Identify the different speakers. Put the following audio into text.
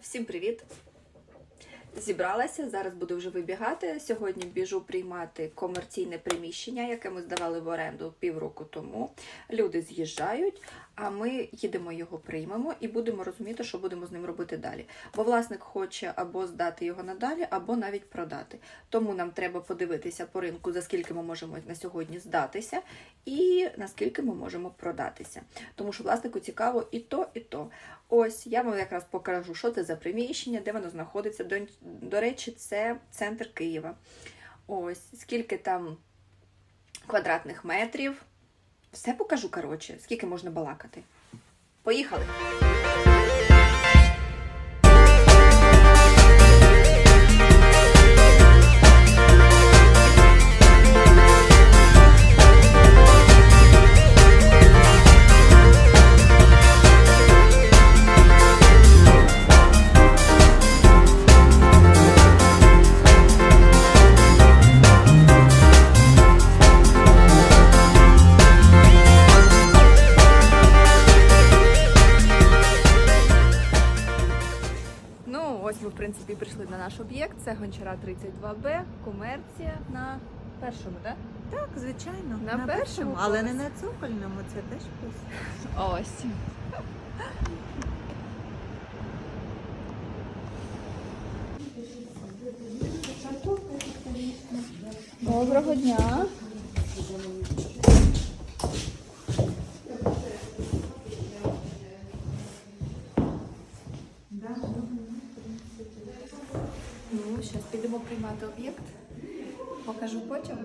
Speaker 1: Всім привіт! Зібралася, зараз буду вже вибігати. Сьогодні біжу приймати комерційне приміщення, яке ми здавали в оренду півроку тому. Люди з'їжджають, а ми їдемо його приймемо і будемо розуміти, що будемо з ним робити далі. Бо власник хоче або здати його надалі, або навіть продати. Тому нам треба подивитися по ринку, за скільки ми можемо на сьогодні здатися, і наскільки ми можемо продатися. Тому що власнику цікаво і то, і то. Ось я вам якраз покажу, що це за приміщення, де воно знаходиться. До, до речі, це центр Києва. Ось скільки там квадратних метрів. Все покажу, коротше, скільки можна балакати. Поїхали! Ми, в принципі, прийшли на наш об'єкт. Це гончара 32Б, комерція на першому, так?
Speaker 2: Так, звичайно.
Speaker 1: На першому
Speaker 2: але не на цокольному, це теж плюс.
Speaker 1: Ось. Доброго дня. зараз підемо приймати об'єкт. Покажу потім.